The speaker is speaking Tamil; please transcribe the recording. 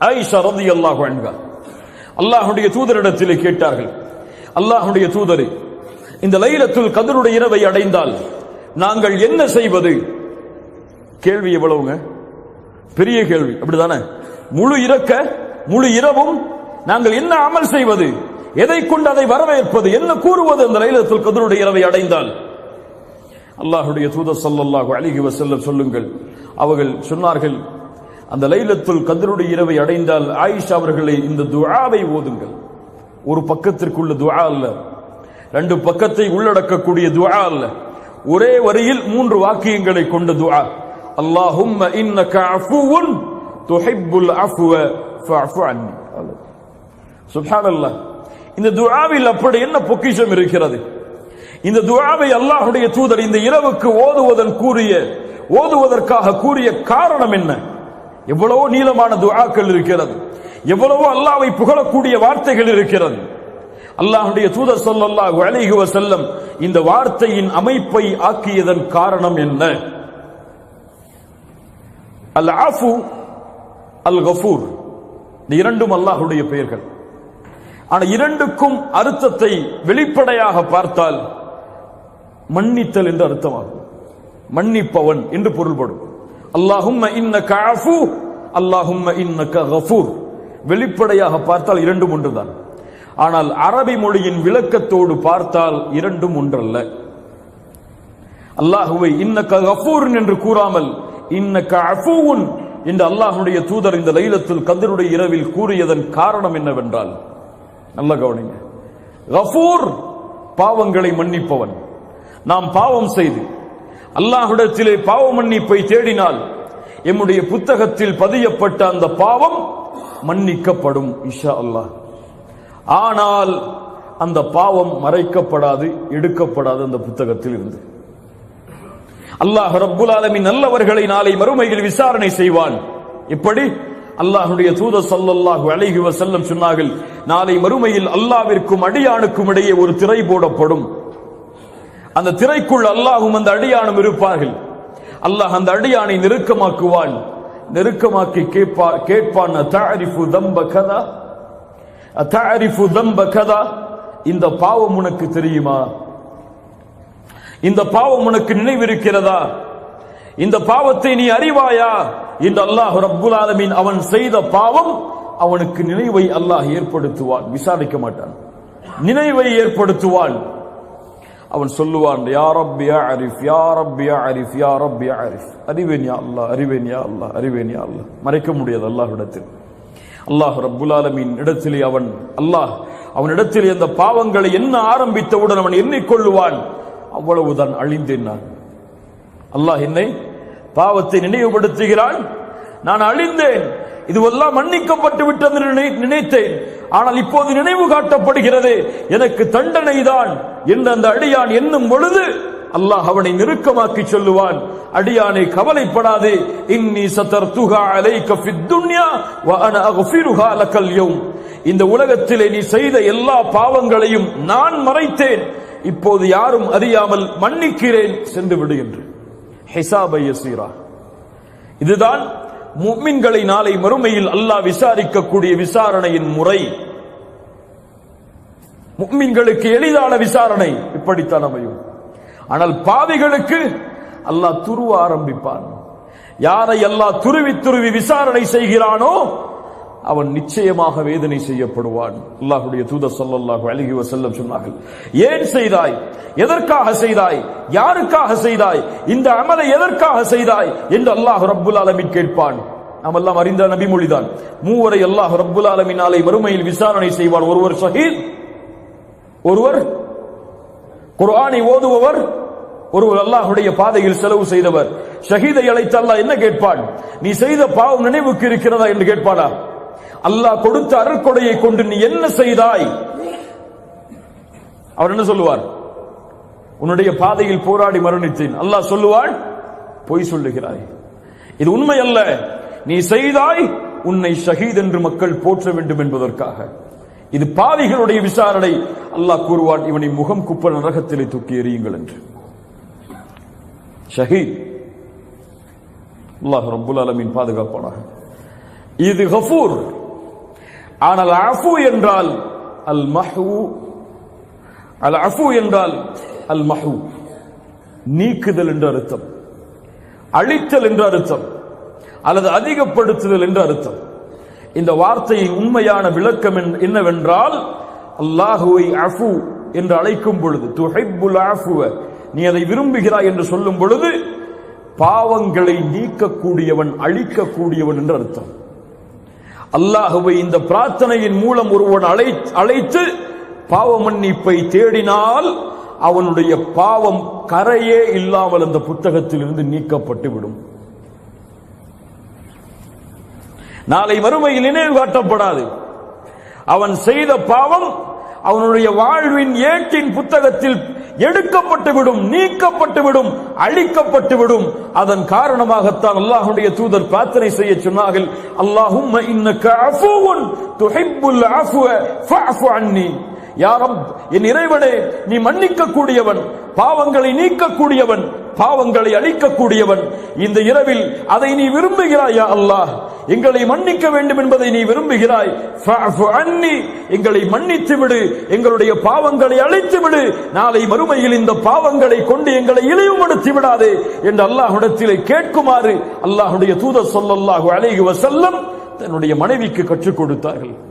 ஆயிஷா ரதி அல்லாஹு அன்ஹா. அல்லாஹுடைய தூதரிடத்திலே கேட்டார்கள் அல்லாஹுடைய தூதரே இந்த லைலத்துல் கதருடைய இரவை அடைந்தால் நாங்கள் என்ன செய்வது? கேள்வி எவ்வளவுங்க? பெரிய கேள்வி அப்படிதானே முழு இறக்க முழு இரவும் நாங்கள் என்ன அமல் செய்வது? எதை கொண்டு அதை வரவேற்பது? என்ன கூறுவது அந்த லைலத்துல் கதருடைய இரவை அடைந்தால்? அல்லாஹுடைய தூதர் ஸல்லல்லாஹு அலைஹி வஸல்லம் சொல்லுங்கள். அவர்கள் சொன்னார்கள் அந்த லைலத்துல் கதருடைய இரவை அடைந்தால் ஆயிஷா அவர்களை இந்த துஆவை ஓதுங்கள். ஒரு பக்கத்திற்குள்ள துஆ அல்ல. ரெண்டு பக்கத்தை உள்ளடக்கக்கூடிய துஆ அல்ல. ஒரே வரியில் மூன்று வாக்கியங்களை கொண்ட துஆ. அல்லாஹும்ம இன்னக அஃபுவுன் துஹிப்புல் அஃப்வ ஃபஅஃபு அன்னி. சுப்ஹானல்லாஹ். இந்த துஆவில் அப்படி என்ன பொக்கிஷம் இருக்கிறது? இந்த துஆவை அல்லாஹ்வுடைய தூதர் இந்த இரவுக்கு ஓதுவதன் கூறிய ஓதுவதற்காக கூறிய காரணம் என்ன? எவ்வளவோ நீளமான துஆக்கள் இருக்கிறது. எவ்வளவோ அல்லாவை புகழக்கூடிய வார்த்தைகள் இருக்கிறது. அல்லாஹுடைய தூதர் ஸல்லல்லாஹு அலைஹி செல்லம் இந்த வார்த்தையின் அமைப்பை ஆக்கியதன் காரணம் என்ன? அல் ஆஃபு அல் கஃபூர் இந்த இரண்டும் அல்லாஹுடைய பெயர்கள். ஆனா இரண்டுக்கும் அர்த்தத்தை வெளிப்படையாக பார்த்தால் மன்னித்தல் என்று அர்த்தமாகும். மன்னிப்பவன் என்று பொருள்படும். அல்லாஹும் இன்னக அஃபு அல்லாஹும்ம இன்னக கஃபூர். வெளிப்படையாக பார்த்தால் இரண்டும் ஒன்றுதான். ஆனால் அரபி மொழியின் விளக்கத்தோடு பார்த்தால் இரண்டும் ஒன்றல்ல. அல்லாஹுவை இன்னக்க கஃபூரன் என்று கூறாமல் இன்னக்க அஃபூன் என்று அல்லாஹ்வுடைய தூதர் இந்த லைலத்தில் கதிருடைய இரவில் கூறியதன் காரணம் என்னவென்றால் நல்ல கவனிங்க. கஃபூர் பாவங்களை மன்னிப்பவன். நாம் பாவம் செய்து அல்லாஹுடத்திலே பாவ மன்னிப்பை தேடினால் எம்முடைய புத்தகத்தில் பதியப்பட்ட அந்த பாவம் மன்னிக்கப்படும் இஷா அல்லாஹ். ஆனால் அந்த பாவம் மறைக்கப்படாது எடுக்கப்படாது அந்த புத்தகத்தில் இருந்து. அல்லாஹ் ரப்புல் ஆலமி நல்லவர்களை நாளை மறுமையில் விசாரணை செய்வான். எப்படி? அல்லாஹுடைய தூத ஸல்லல்லாஹு அலைஹி வஸல்லம் சொன்னார்கள் நாளை மறுமையில் அல்லாவிற்கும் அடியானுக்கும் இடையே ஒரு திரை போடப்படும். அந்த திரைக்குள் அல்லாஹும் அந்த அடியானும் இருப்பார்கள். அல்லாஹ் அந்த அடியானை நெருக்கமாக்குவான் நெருக்கமாக்கி கேட்பா கேட்பான் தஅரிஃபு தம்ப கதா? தஅரிஃபு தம்ப கதா? இந்த பாவம் உனக்கு தெரியுமா? இந்த பாவம் உனக்கு நினைவிருக்கிறதா? இந்த பாவத்தை நீ அறிவாயா? இந்த அல்லாஹ் ரப்புல் ஆலமீன் அவன் செய்த பாவம் அவனுக்கு நினைவை அல்லாஹ் ஏற்படுத்துவான். விசாரிக்க மாட்டான். நினைவை ஏற்படுத்துவான். அவன் சொல்லுவான் யா ரப் யா அரிஃப் யா ரப் யா அரிஃப் யா யா அரிஃப் அறிவேன் யா அல்லாஹ் அறிவேன் யா அல்லாஹ் அறிவேன் யா அல்லாஹ். மறைக்க முடியாது அல்லாஹ்விடத்தில். அல்லாஹ் ரப்புல் ஆலமீன் இடத்திலே அவன் அல்லாஹ் அவனிடத்தில் அந்த பாவங்களை என்ன ஆரம்பித்தவுடன் அவன் எண்ணிக்கொள்ளுவான்? அவ்வளவுதான் அழிந்தேன் நான். அல்லாஹ் என்னை பாவத்தை நினைவுபடுத்துகிறான். நான் அழிந்தேன். இதுவெல்லாம் மன்னிக்கப்பட்டு விட்டது நினை- நினைத்தேன். ஆனால் இப்போது நினைவு காட்டப்படுகிறது. எனக்கு தண்டனை தான் என்று அந்த அடியான் என்னும் பொழுது அல்லாஹ் அவனை நெருக்கமாக்கி சொல்லுவான். அடியானை கவலைப்படாதே. இன்னி சத்தர் அலைக ஃபித் துன்யா வ அன இந்த உலகத்திலே நீ செய்த எல்லா பாவங்களையும் நான் மறைத்தேன். இப்போது யாரும் அறியாமல் மன்னிக்கிறேன். சென்று விடு என்று. ஹிசாபை யசீரா. இதுதான் முக்மின்களை நாளை மறுமையில் அல்லாஹ் விசாரிக்கக்கூடிய விசாரணையின் முறை. முக்மின்களுக்கு எளிதான விசாரணை இப்படித்தான் அமையும். ஆனால் பாவிகளுக்கு அல்லாஹ் துருவ ஆரம்பிப்பான். யாரை அல்லாஹ் துருவி துருவி விசாரணை செய்கிறானோ அவன் நிச்சயமாக வேதனை செய்யப்படுவான். அல்லாஹுடைய தூதர் ஸல்லல்லாஹு அழகி வசல்லம் சொன்னார்கள் ஏன் செய்தாய்? எதற்காக செய்தாய்? யாருக்காக செய்தாய்? இந்த அமலை எதற்காக செய்தாய்? என்று அல்லாஹ் ரப்புல் அலமின் கேட்பான். நாம் எல்லாம் அறிந்த நபிமொழிதான். மூவரை அல்லாஹ் ரப்புல் ஆலமீன் வறுமையில் விசாரணை செய்வான். ஒருவர் ஷஹீத் ஒருவர் குர்ஆனை ஓதுபவர் ஒருவர் அல்லாஹுடைய பாதையில் செலவு செய்தவர். ஷஹீதை அழைத்து அல்லாஹ் என்ன கேட்பான்? நீ செய்த பாவம் நினைவுக்கு இருக்கிறதா? என்று கேட்பானா? அல்லாஹ் கொடுத்த அருட்கொடையை கொண்டு நீ என்ன செய்தாய்? அவர் என்ன சொல்லுவார்? உன்னுடைய பாதையில் போராடி மரணித்தேன். அல்லாஹ் சொல்லுவாள் பொய் சொல்லுகிறாய். இது உண்மை அல்ல நீ செய்தாய் உன்னை ஷஹீத் என்று மக்கள் போற்ற வேண்டும் என்பதற்காக. இது பாவிகளுடைய விசாரணை. அல்லாஹ் கூறுவான் இவனை முகம் குப்ப நரகத்திலே தூக்கி எறியுங்கள் என்று. ஷஹீத். அல்லாஹ் ரபுல் அலமின் பாதுகாப்பானாக. இது ஹஃபூர் ஆனால் அஃபு என்றால் அல் மஹு அல் அஃபு என்றால் அல் மஹு நீக்குதல் என்று அர்த்தம். அழித்தல் என்று அர்த்தம். அல்லது அதிகப்படுத்துதல் என்று அர்த்தம். இந்த வார்த்தையின் உண்மையான விளக்கம் என்னவென்றால் அல்லாஹுவை அஃபு என்று அழைக்கும் பொழுது துஹைபுல் அஃபுவ. நீ அதை விரும்புகிறாய் என்று சொல்லும் பொழுது பாவங்களை நீக்கக்கூடியவன் அழிக்கக்கூடியவன் என்று அர்த்தம். அல்லாஹுவை இந்த பிரார்த்தனையின் மூலம் ஒருவன் அழை அழைத்து பாவ மன்னிப்பை தேடினால் அவனுடைய பாவம் கரையே இல்லாமல் அந்த புத்தகத்தில் இருந்து நீக்கப்பட்டு விடும். நாளை மறுமையில் நினைவு காட்டப்படாது. அவன் செய்த பாவம் அவனுடைய வாழ்வின் ஏட்டின் புத்தகத்தில் எடுக்கப்பட்டு விடும் நீக்கப்பட்டு விடும் அழிக்கப்பட்டு விடும் அதன் காரணமாகத்தான் அல்லாஹுடைய தூதர் பிரார்த்தனை செய்ய சொன்னார்கள் அல்லாஹும் இன்னக அன்னி. யாரம் என் இறைவனே நீ மன்னிக்க கூடியவன் பாவங்களை நீக்கக்கூடியவன் பாவங்களை அழிக்கக்கூடியவன். இந்த இரவில் அதை நீ விரும்புகிறாய் அல்லாஹ். எங்களை மன்னிக்க வேண்டும் என்பதை நீ விரும்புகிறாய். எங்களை மன்னித்து விடு எங்களுடைய பாவங்களை அழித்து விடு நாளை மறுமையில் இந்த பாவங்களை கொண்டு எங்களை இழிவுபடுத்தி விடாது என்று அல்லாஹுடத்திலே கேட்குமாறு அல்லாஹுடைய தூதர் ஸல்லல்லாஹு அலைகுவ செல்லம் தன்னுடைய மனைவிக்கு கற்றுக் கொடுத்தார்கள்.